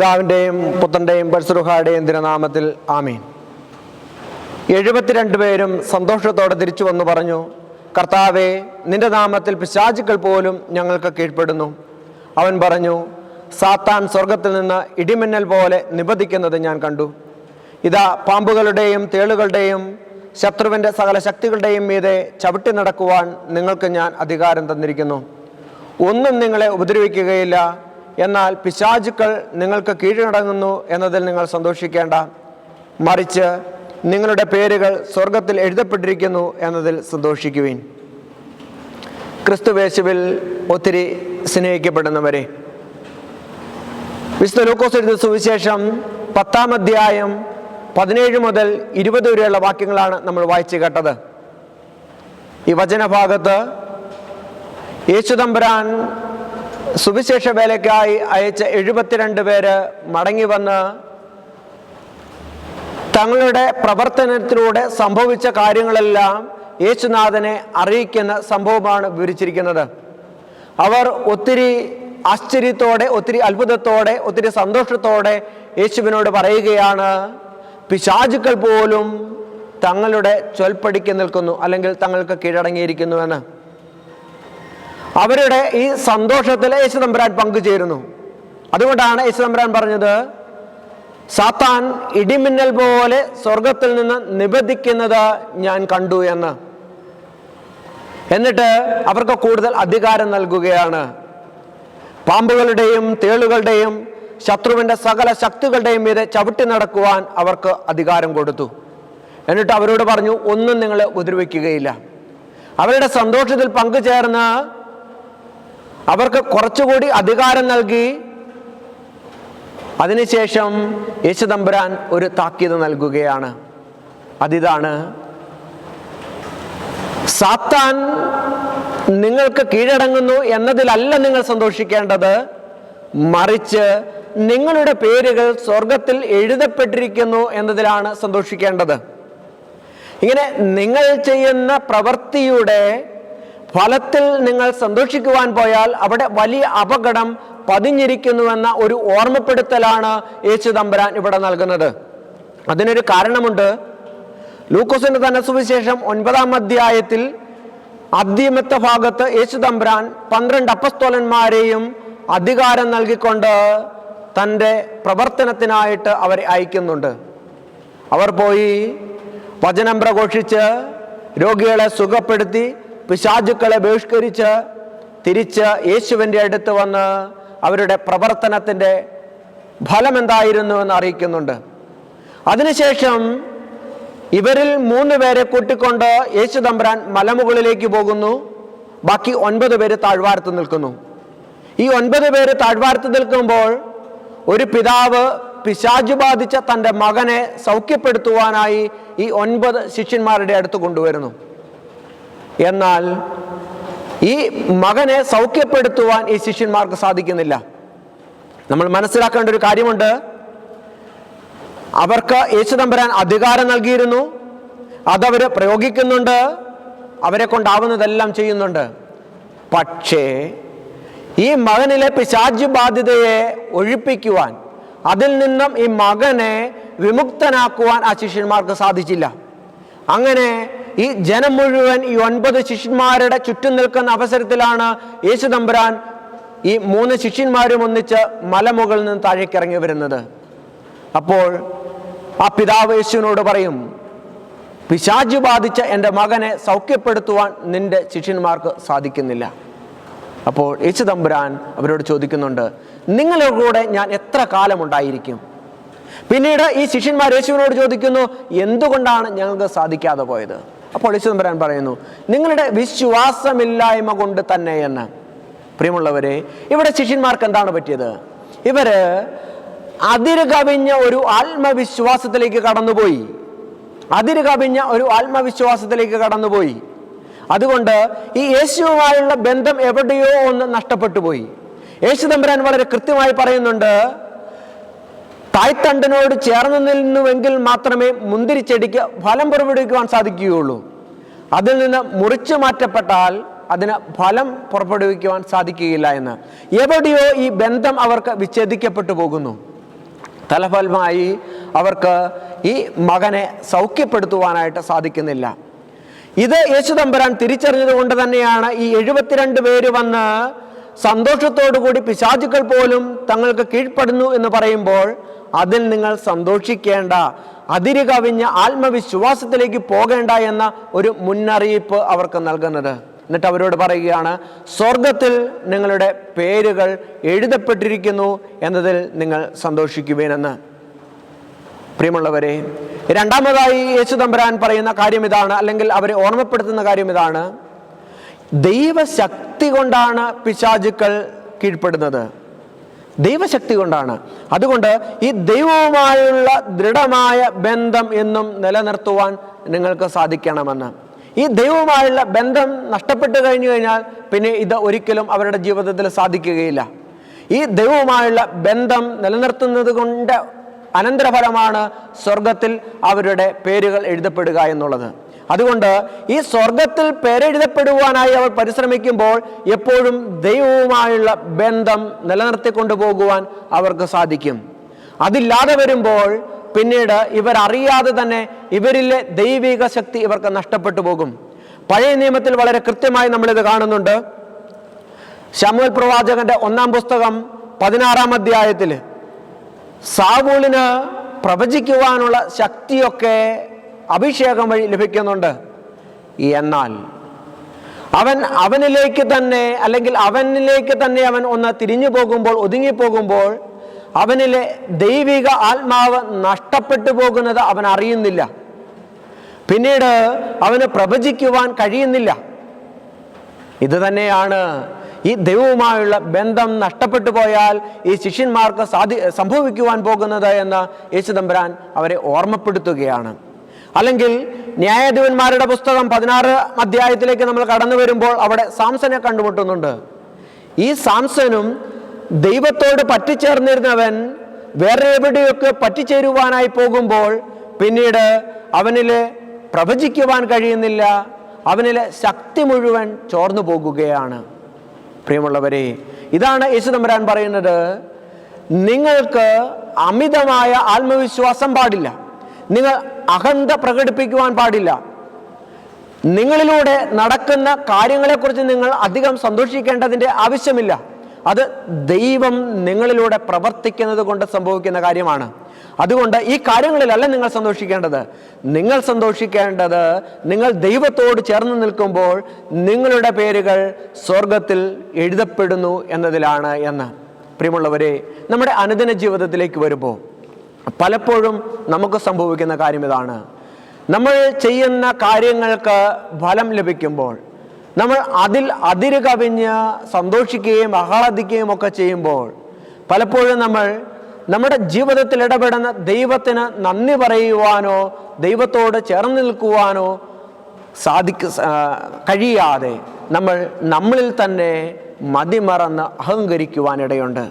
പിതാവിന്റെയും പുത്രന്റെയും പരിസുരുഹായുടെയും തിരുനാമത്തിൽ ആമീൻ. എഴുപത്തിരണ്ട് പേരും സന്തോഷത്തോടെ തിരിച്ചു വന്നു പറഞ്ഞു കർത്താവെ നിന്റെ നാമത്തിൽ പിശാചുക്കൾ പോലും ഞങ്ങൾക്ക് കീഴ്പ്പെടുന്നു. അവൻ പറഞ്ഞു സാത്താൻ സ്വർഗത്തിൽ നിന്ന് ഇടിമിന്നൽ പോലെ നിബന്ധിക്കുന്നത് ഞാൻ കണ്ടു. ഇതാ പാമ്പുകളുടെയും തേളുകളുടെയും ശത്രുവിന്റെ സകല ശക്തികളുടെയും മീതെ ചവിട്ടി നടക്കുവാൻ നിങ്ങൾക്ക് ഞാൻ അധികാരം തന്നിരിക്കുന്നു. ഒന്നും നിങ്ങളെ ഉപദ്രവിക്കുകയില്ല. എന്നാൽ പിശാചുക്കൾ നിങ്ങൾക്ക് കീഴടങ്ങുന്നു എന്നതിൽ നിങ്ങൾ സന്തോഷിക്കേണ്ട. മറിച്ച് നിങ്ങളുടെ പേരുകൾ സ്വർഗത്തിൽ എഴുതപ്പെട്ടിരിക്കുന്നു എന്നതിൽ സന്തോഷിക്കുവിൻ. ക്രിസ്തുവേശുവിൽ ഒത്തിരി സ്നേഹിക്കപ്പെടുന്നവരെ. വിശുദ്ധ ലൂക്കോസ് എഴുതിയ സുവിശേഷം പത്താം അധ്യായം പതിനേഴ് മുതൽ ഇരുപത് വരെയുള്ള വാക്യങ്ങളാണ് നമ്മൾ വായിച്ചു കേട്ടത്. ഈ വചനഭാഗത്ത് യേശുദമ്പരാൻ സുവിശേഷ വേലയ്ക്കായി അയച്ച എഴുപത്തിരണ്ട് പേര് മടങ്ങി വന്ന് തങ്ങളുടെ പ്രവർത്തനത്തിലൂടെ സംഭവിച്ച കാര്യങ്ങളെല്ലാം യേശുനാഥനെ അറിയിക്കുന്ന സംഭവമാണ് വിവരിച്ചിരിക്കുന്നത്. അവർ ഒത്തിരി ആശ്ചര്യത്തോടെ ഒത്തിരി അത്ഭുതത്തോടെ ഒത്തിരി സന്തോഷത്തോടെ യേശുവിനോട് പറയുകയാണ് പിശാചുക്കൾ പോലും തങ്ങളുടെ ചൊൽപ്പടിക്ക് നിൽക്കുന്നു അല്ലെങ്കിൽ തങ്ങൾക്ക് കീഴടങ്ങിയിരിക്കുന്നുവെന്ന് അവരുടെ ഈ സന്തോഷത്തിൽ യേശു തമ്പുരാൻ പങ്കുചേരുന്നു. അതുകൊണ്ടാണ് യേശു തമ്പുരാൻ പറഞ്ഞത് സാത്താൻ ഇടിമിന്നൽ പോലെ സ്വർഗത്തിൽ നിന്ന് നിബന്ധിക്കുന്നത് ഞാൻ കണ്ടു എന്ന്. എന്നിട്ട് അവർക്ക് കൂടുതൽ അധികാരം നൽകുകയാണ്. പാമ്പുകളുടെയും തേളുകളുടെയും ശത്രുവിന്റെ സകല ശക്തികളുടെയും മീതെ ചവിട്ടി നടക്കുവാൻ അവർക്ക് അധികാരം കൊടുത്തു. എന്നിട്ട് അവരോട് പറഞ്ഞു ഒന്നും നിങ്ങളെ ഉപദ്രവിക്കുകയില്ല. അവരുടെ സന്തോഷത്തിൽ പങ്കുചേർന്ന് അവർക്ക് കുറച്ചുകൂടി അധികാരം നൽകി. അതിനുശേഷം യേശുദമ്പുരാൻ ഒരു താക്കീത് നൽകുകയാണ്. അതിതാണ് സാത്താൻ നിങ്ങൾക്ക് കീഴടങ്ങുന്നു എന്നതിലല്ല നിങ്ങൾ സന്തോഷിക്കേണ്ടത്. മറിച്ച് നിങ്ങളുടെ പേരുകൾ സ്വർഗത്തിൽ എഴുതപ്പെട്ടിരിക്കുന്നു എന്നതിലാണ് സന്തോഷിക്കേണ്ടത്. ഇങ്ങനെ നിങ്ങൾ ചെയ്യുന്ന പ്രവൃത്തിയുടെ ഫലത്തിൽ നിങ്ങൾ സന്തോഷിക്കുവാൻ പോയാൽ അവിടെ വലിയ അപകടം പതിഞ്ഞിരിക്കുന്നുവെന്ന ഒരു ഓർമ്മപ്പെടുത്തലാണ് യേശു തമ്പുരാൻ ഇവിടെ നൽകുന്നത്. അതിനൊരു കാരണമുണ്ട്. ലൂക്കോസിന്റെ തന്നെ സുവിശേഷം ഒൻപതാം അധ്യായത്തിൽ അദ്യമത്തെ ഭാഗത്ത് യേശു തമ്പുരാൻ പന്ത്രണ്ട് അപ്പസ്തോലന്മാരെയും അധികാരം നൽകിക്കൊണ്ട് തന്റെ പ്രവർത്തനത്തിനായിട്ട് അവരെ അയക്കുന്നുണ്ട്. അവർ പോയി വചനം പ്രഘോഷിച്ച് രോഗികളെ സുഖപ്പെടുത്തി പിശാചുക്കളെ ബഹിഷ്കരിച്ച് തിരിച്ച് യേശുവിന്റെ അടുത്ത് വന്ന് അവരുടെ പ്രവർത്തനത്തിന്റെ ഫലം എന്തായിരുന്നു എന്ന് അറിയിക്കുന്നുണ്ട്. അതിനുശേഷം ഇവരിൽ മൂന്ന് പേരെ കൂട്ടിക്കൊണ്ട് യേശു തമ്പുരാൻ മലമുകളിലേക്ക് പോകുന്നു. ബാക്കി ഒൻപത് പേര് താഴ്വാരത്ത് നിൽക്കുന്നു. ഈ ഒൻപത് പേര് താഴ്വാരത്ത് നിൽക്കുമ്പോൾ ഒരു പിതാവ് പിശാജു ബാധിച്ച തന്റെ മകനെ സൗഖ്യപ്പെടുത്തുവാനായി ഈ ഒൻപത് ശിഷ്യന്മാരുടെ അടുത്ത് കൊണ്ടുവരുന്നു. എന്നാൽ ഈ മകനെ സൗഖ്യപ്പെടുത്തുവാൻ ഈ ശിഷ്യന്മാർക്ക് സാധിക്കുന്നില്ല. നമ്മൾ മനസ്സിലാക്കേണ്ട ഒരു കാര്യമുണ്ട്. അവർക്ക് യേശുദമ്പരാൻ അധികാരം നൽകിയിരുന്നു. അതവർ പ്രയോഗിക്കുന്നുണ്ട്. അവരെ കൊണ്ടാവുന്നതെല്ലാം ചെയ്യുന്നുണ്ട്. പക്ഷേ ഈ മകനിലെ പിശാജ് ബാധ്യതയെ ഒഴിപ്പിക്കുവാൻ അതിൽ നിന്നും ഈ മകനെ വിമുക്തനാക്കുവാൻ ആ ശിഷ്യന്മാർക്ക് സാധിച്ചില്ല. അങ്ങനെ ഈ ജനം മുഴുവൻ ഈ ഒൻപത് ശിഷ്യന്മാരുടെ ചുറ്റും നിൽക്കുന്ന അവസരത്തിലാണ് യേശു തമ്പുരാൻ ഈ മൂന്ന് ശിഷ്യന്മാരും ഒന്നിച്ച് മലമുകളിൽ നിന്ന് താഴേക്ക് ഇറങ്ങി വരുന്നത്. അപ്പോൾ ആ പിതാവ് യേശുവിനോട് പറയും പിശാജ് ബാധിച്ച എന്റെ മകനെ സൗഖ്യപ്പെടുത്തുവാൻ നിന്റെ ശിഷ്യന്മാർക്ക് സാധിക്കുന്നില്ല. അപ്പോൾ യേശു തമ്പുരാൻ അവരോട് ചോദിക്കുന്നുണ്ട് നിങ്ങളുടെ കൂടെ ഞാൻ എത്ര കാലം ഉണ്ടായിരിക്കും? പിന്നീട് ഈ ശിഷ്യന്മാർ യേശുവിനോട് ചോദിക്കുന്നു എന്തുകൊണ്ടാണ് ഞങ്ങൾക്ക് സാധിക്കാതെ പോയത്? അപ്പോൾ യേശു പറയാൻ പറയുന്നു നിങ്ങളുടെ വിശ്വാസമില്ലായ്മ കൊണ്ട് തന്നെ എന്ന്. പ്രിയമുള്ളവരെ ഇവിടെ ശിഷ്യന്മാർക്ക് എന്താണ് പറ്റിയത്? ഇവർ അതിര് കവിഞ്ഞ ഒരു ആത്മവിശ്വാസത്തിലേക്ക് കടന്നുപോയി. അതിര് കവിഞ്ഞ ഒരു ആത്മവിശ്വാസത്തിലേക്ക് കടന്നുപോയി. അതുകൊണ്ട് ഈ യേശുവുമായുള്ള ബന്ധം എവിടെയോ ഒന്ന് നഷ്ടപ്പെട്ടു പോയി യേശു തമ്പുരാൻ വളരെ കൃത്യമായി പറയുന്നുണ്ട് തായ്തണ്ടിനോട് ചേർന്ന് നിന്നുവെങ്കിൽ മാത്രമേ മുന്തിരിച്ചെടിക്ക് ഫലം പുറപ്പെടുവിക്കുവാൻ സാധിക്കുകയുള്ളൂ. അതിൽ നിന്ന് മുറിച്ചു മാറ്റപ്പെട്ടാൽ അതിന് ഫലം പുറപ്പെടുവിക്കുവാൻ സാധിക്കുകയില്ല എന്ന്. എവിടെയോ ഈ ബന്ധം അവർക്ക് വിച്ഛേദിക്കപ്പെട്ടു പോകുന്നു. തലഫലമായി അവർക്ക് ഈ മകനെ സൗഖ്യപ്പെടുത്തുവാനായിട്ട് സാധിക്കുന്നില്ല. ഇത് യേശു തമ്പുരാൻ തിരിച്ചറിഞ്ഞത് കൊണ്ട് തന്നെയാണ് ഈ എഴുപത്തിരണ്ട് പേര് വന്ന് സന്തോഷത്തോടു കൂടി പിശാചുക്കൾ പോലും തങ്ങൾക്ക് കീഴ്പ്പെടുന്നു എന്ന് പറയുമ്പോൾ അതിൽ നിങ്ങൾ സന്തോഷിക്കേണ്ട അതിര് കവിഞ്ഞ ആത്മവിശ്വാസത്തിലേക്ക് പോകേണ്ട എന്ന ഒരു മുന്നറിയിപ്പ് അവർക്ക് നൽകുന്നത്. എന്നിട്ട് അവരോട് പറയുകയാണ് സ്വർഗത്തിൽ നിങ്ങളുടെ പേരുകൾ എഴുതപ്പെട്ടിരിക്കുന്നു എന്നതിൽ നിങ്ങൾ സന്തോഷിക്കുവേനെന്ന്. പ്രിയമുള്ളവരെ രണ്ടാമതായി യേശു തമ്പുരാൻ പറയുന്ന കാര്യം ഇതാണ് അല്ലെങ്കിൽ അവരെ ഓർമ്മപ്പെടുത്തുന്ന കാര്യം ഇതാണ്. ദൈവശക്തി കൊണ്ടാണ് പിശാചുക്കൾ കീഴ്പ്പെടുന്നത്. ദൈവശക്തി കൊണ്ടാണ്. അതുകൊണ്ട് ഈ ദൈവവുമായുള്ള ദൃഢമായ ബന്ധം എന്നും നിലനിർത്തുവാൻ നിങ്ങൾക്ക് സാധിക്കണമെന്ന്. ഈ ദൈവവുമായുള്ള ബന്ധം നഷ്ടപ്പെട്ടു കഴിഞ്ഞു കഴിഞ്ഞാൽ പിന്നെ ഇത് ഒരിക്കലും അവരുടെ ജീവിതത്തിൽ സാധിക്കുകയില്ല. ഈ ദൈവവുമായുള്ള ബന്ധം നിലനിർത്തുന്നത് കൊണ്ട് അനന്തരഫലമാണ് സ്വർഗത്തിൽ അവരുടെ പേരുകൾ എഴുതപ്പെടുക എന്നുള്ളത്. അതുകൊണ്ട് ഈ സ്വർഗത്തിൽ പേരെഴുതപ്പെടുവാനായി അവർ പരിശ്രമിക്കുമ്പോൾ എപ്പോഴും ദൈവവുമായുള്ള ബന്ധം നിലനിർത്തിക്കൊണ്ടു പോകുവാൻ അവർക്ക് സാധിക്കും. അതില്ലാതെ വരുമ്പോൾ പിന്നീട് ഇവർ അറിയാതെ തന്നെ ഇവരിലെ ദൈവിക ശക്തി ഇവർക്ക് നഷ്ടപ്പെട്ടു പോകും. പഴയ നിയമത്തിൽ വളരെ കൃത്യമായി നമ്മളിത് കാണുന്നുണ്ട്. ശമുൽ പ്രവാചകന്റെ ഒന്നാം പുസ്തകം പതിനാറാം അധ്യായത്തിൽ സാവൂളിന് പ്രവചിക്കുവാനുള്ള ശക്തിയൊക്കെ അഭിഷേകം വഴി ലഭിക്കുന്നുണ്ട്. എന്നാൽ അവൻ അവനിലേക്ക് തന്നെ അല്ലെങ്കിൽ അവനിലേക്ക് തന്നെ അവൻ ഒന്ന് തിരിഞ്ഞു പോകുമ്പോൾ ഒതുങ്ങിപ്പോകുമ്പോൾ അവനിലെ ദൈവിക ആത്മാവ് നഷ്ടപ്പെട്ടു പോകുന്നത് അവൻ അറിയുന്നില്ല. പിന്നീട് അവന് പ്രവചിക്കുവാൻ കഴിയുന്നില്ല. ഇത് തന്നെയാണ് ഈ ദൈവവുമായുള്ള ബന്ധം നഷ്ടപ്പെട്ടു പോയാൽ ഈ ശിഷ്യന്മാർക്ക് സാധി സംഭവിക്കുവാൻ പോകുന്നത് എന്ന് യേശുദമ്പരാൻ അവരെ ഓർമ്മപ്പെടുത്തുകയാണ്. അല്ലെങ്കിൽ ന്യായാധിപന്മാരുടെ പുസ്തകം പതിനാറ് അധ്യായത്തിലേക്ക് നമ്മൾ കടന്നു വരുമ്പോൾ അവിടെ സാംസനെ കണ്ടുമുട്ടുന്നുണ്ട്. ഈ സാംസനും ദൈവത്തോട് പറ്റിച്ചേർന്നിരുന്നവൻ വേറെ എവിടെയൊക്കെ പറ്റിച്ചേരുവാനായി പോകുമ്പോൾ പിന്നീട് അവനിൽ പ്രവചിക്കുവാൻ കഴിയുന്നില്ല. അവനിലെ ശക്തി മുഴുവൻ ചോർന്നു പോകുകയാണ്. പ്രിയമുള്ളവരെ ഇതാണ് യേശു തമ്പുരാൻ പറയുന്നത്. നിങ്ങൾക്ക് അമിതമായ ആത്മവിശ്വാസം പാടില്ല. നിങ്ങൾ അഹന്ത പ്രകടിപ്പിക്കുവാൻ പാടില്ല. നിങ്ങളിലൂടെ നടക്കുന്ന കാര്യങ്ങളെക്കുറിച്ച് നിങ്ങൾ അധികം സന്തോഷിക്കേണ്ടതിന്റെ ആവശ്യമില്ല. അത് ദൈവം നിങ്ങളിലൂടെ പ്രവർത്തിക്കുന്നത് കൊണ്ട് സംഭവിക്കുന്ന കാര്യമാണ്. അതുകൊണ്ട് ഈ കാര്യങ്ങളിലല്ല നിങ്ങൾ സന്തോഷിക്കേണ്ടത്. നിങ്ങൾ സന്തോഷിക്കേണ്ടത് നിങ്ങൾ ദൈവത്തോട് ചേർന്ന് നിൽക്കുമ്പോൾ നിങ്ങളുടെ പേരുകൾ സ്വർഗത്തിൽ എഴുതപ്പെടുന്നു എന്നതിലാണ് എന്ന്. പ്രിയമുള്ളവരെ നമ്മുടെ അനുദിന ജീവിതത്തിലേക്ക് വരുമ്പോൾ പലപ്പോഴും നമുക്ക് സംഭവിക്കുന്ന കാര്യം ഇതാണ്. നമ്മൾ ചെയ്യുന്ന കാര്യങ്ങൾക്ക് ഫലം ലഭിക്കുമ്പോൾ നമ്മൾ അതിൽ അതിര് കവിഞ്ഞ് സന്തോഷിക്കുകയും ആഹ്ലാദിക്കുകയും ഒക്കെ ചെയ്യുമ്പോൾ പലപ്പോഴും നമ്മൾ നമ്മുടെ ജീവിതത്തിൽ ഇടപെടുന്ന ദൈവത്തിന് നന്ദി പറയുവാനോ ദൈവത്തോട് ചേർന്ന് നിൽക്കുവാനോ സാധിക്ക കഴിയാതെ നമ്മൾ നമ്മളിൽ തന്നെ മതിമറന്ന് അഹങ്കരിക്കുവാനിടയുണ്ട്.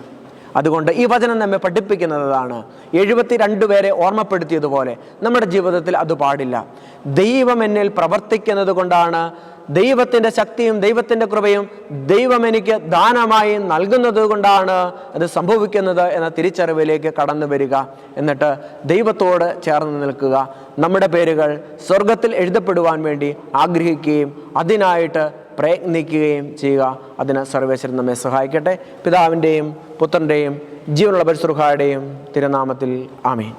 അതുകൊണ്ട് ഈ വചനം നമ്മെ പഠിപ്പിക്കുന്നതാണ്. എഴുപത്തിരണ്ട് പേരെ ഓർമ്മപ്പെടുത്തിയതുപോലെ നമ്മുടെ ജീവിതത്തിൽ അത് പാടില്ല. ദൈവം എന്നിൽ പ്രവർത്തിക്കുന്നത് കൊണ്ടാണ് ദൈവത്തിന്റെ ശക്തിയും ദൈവത്തിന്റെ കൃപയും ദൈവം എനിക്ക് ദാനമായി നൽകുന്നത് കൊണ്ടാണ് അത് സംഭവിക്കുന്നത് എന്ന തിരിച്ചറിവിലേക്ക് കടന്നു വരിക. എന്നിട്ട് ദൈവത്തോട് ചേർന്ന് നിൽക്കുക. നമ്മുടെ പേരുകൾ സ്വർഗത്തിൽ എഴുതപ്പെടുവാൻ വേണ്ടി ആഗ്രഹിക്കുകയും അതിനായിട്ട് പ്രയത്നിക്കുകയും ചെയ്യുക. അതിന് സർവേശ്വരൻ നമ്മെ സഹായിക്കട്ടെ. പിതാവിന്റെയും പുത്രന്റെയും ജീവനുള്ള പരിശ്രുഹായുടെയും തിരുനാമത്തിൽ ആമേൻ.